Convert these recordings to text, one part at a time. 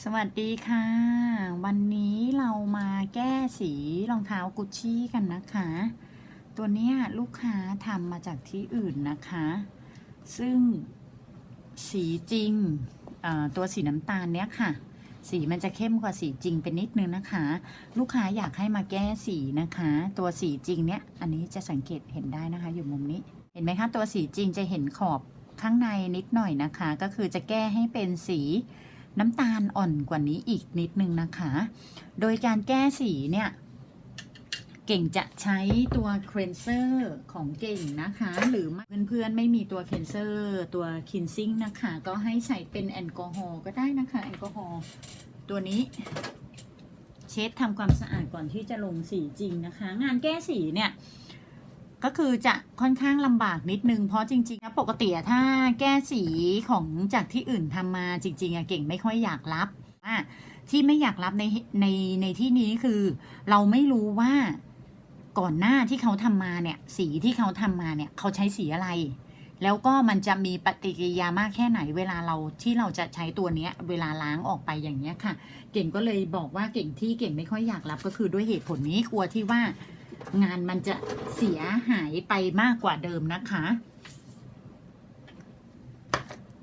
สวัสดีค่ะ วันนี้เรามาแก้สีรองเท้ากุชชี่กันนะคะ ตัวเนี้ยลูกค้าทำมาจากที่อื่นนะคะ ซึ่งสีจริงตัวสีน้ำตาลเนี้ยค่ะ สีมันจะเข้มกว่าสีจริงเป็นนิดนึงนะคะ ลูกค้าอยากให้มาแก้สีนะคะ ตัวสีจริงเนี้ยอันนี้จะสังเกตเห็นได้นะคะ อยู่มุมนี้ เห็นไหมคะตัวสีจริงจะเห็นขอบข้างในนิดหน่อยนะคะ ก็คือจะแก้ให้เป็นสี น้ำตาลอ่อนกว่านี้อีกนิดนึงนะคะ โดยการแก้สีเนี่ย เก่งจะใช้ตัวเครนเซอร์ของเก่งนะคะ หรือเพื่อนๆไม่มีตัวเครนเซอร์ตัวคินซิ่งนะคะ ก็ให้ใช้เป็นแอลกอฮอล์ก็ได้นะคะแอลกอฮอล์ตัวนี้เช็ดทำความสะอาดก่อนที่จะลงสีจริงนะคะ งานแก้สีเนี่ย ก็คือจะค่อนข้างลำบากนิดนึง เพราะจริงๆนะปกติถ้าแก้สีของจากที่อื่นทำมาจริงๆอะเก่งไม่ค่อยอยากรับว่าที่ไม่อยากรับในในในที่นี้คือ เราไม่รู้ว่าก่อนหน้าที่เขาทำมาเนี่ย สีที่เขาทำมาเนี่ยเขาใช้สีอะไร แล้วก็มันจะมีปฏิกิริยามากแค่ไหน เวลาเราที่เราจะใช้ตัวเนี้ย เวลาล้างออกไปอย่างเนี้ยค่ะ เก่งก็เลยบอกว่าเก่งที่เก่งไม่ค่อยอยากรับก็คือด้วยเหตุผลนี้กลัวที่ว่า งานมันจะเสียหายไปมากกว่าเดิมนะคะ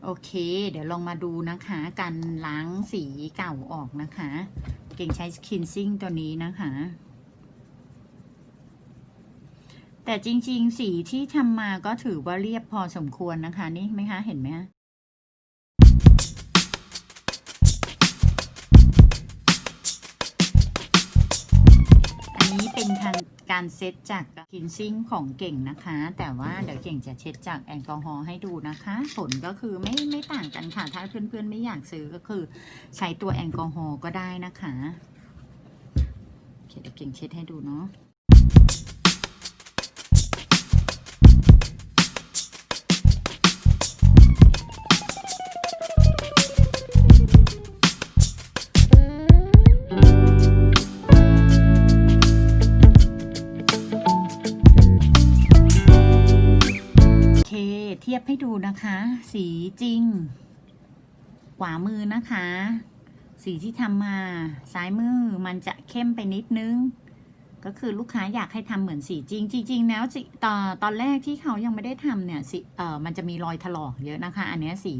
โอเค เดี๋ยวลองมาดูนะคะ การล้างสีเก่าออกนะคะ เก่งใช้คินซิ่งตัวนี้นะคะ แต่จริงๆ สีที่ทำมาก็ถือว่าเรียบพอสมควรนะคะ นี่ไหมคะ เห็นไหมคะ เป็นทางการเซตจากคินซิ่งของเก่งนะคะ แต่ว่าเดี๋ยวเก่งจะเช็ดจากแอลกอฮอล์ให้ดูนะคะ ผลก็คือไม่ไม่ต่างกันค่ะ ถ้าเพื่อนๆไม่อยากซื้อก็คือ ใช้ตัวแอลกอฮอล์ก็ได้นะคะโอเคเดี๋ยวเก่งเช็ดให้ดูเนาะ ทียบให้ดูนะคะ สีจริง ขวามือนะคะ สีที่ทำมาซ้ายมือมันจะเข้มไปนิดนึง ก็คือลูกค้าอยากให้ทำเหมือนสีจริง จริง ๆ แล้วตอนตอนแรกที่เขายังไม่ได้ทำเนี่ยสีเออมันจะมีรอยถลอกเยอะนะคะ อันนี้สี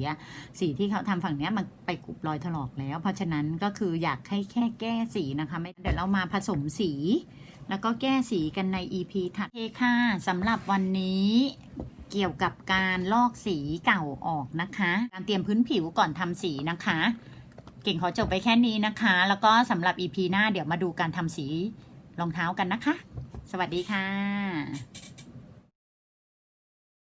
สีที่เขาทำฝั่งเนี้ยมันไปกรุบรอยถลอกแล้ว เพราะฉะนั้นก็คืออยากให้แค่แก้สีนะคะ ไม่เดี๋ยวเรามาผสมสี แล้วก็แก้สีกันใน EP ถัดโอเคค่ะสำหรับวันนี้ เกี่ยวกับการลอกสีเก่าออกนะคะ การเตรียมพื้นผิวก่อนทำสีนะคะ เก่งขอจบไปแค่นี้นะคะ แล้วก็สำหรับ EP หน้าเดี๋ยวมาดูการทำสีรองเท้ากันนะคะ สวัสดีค่ะ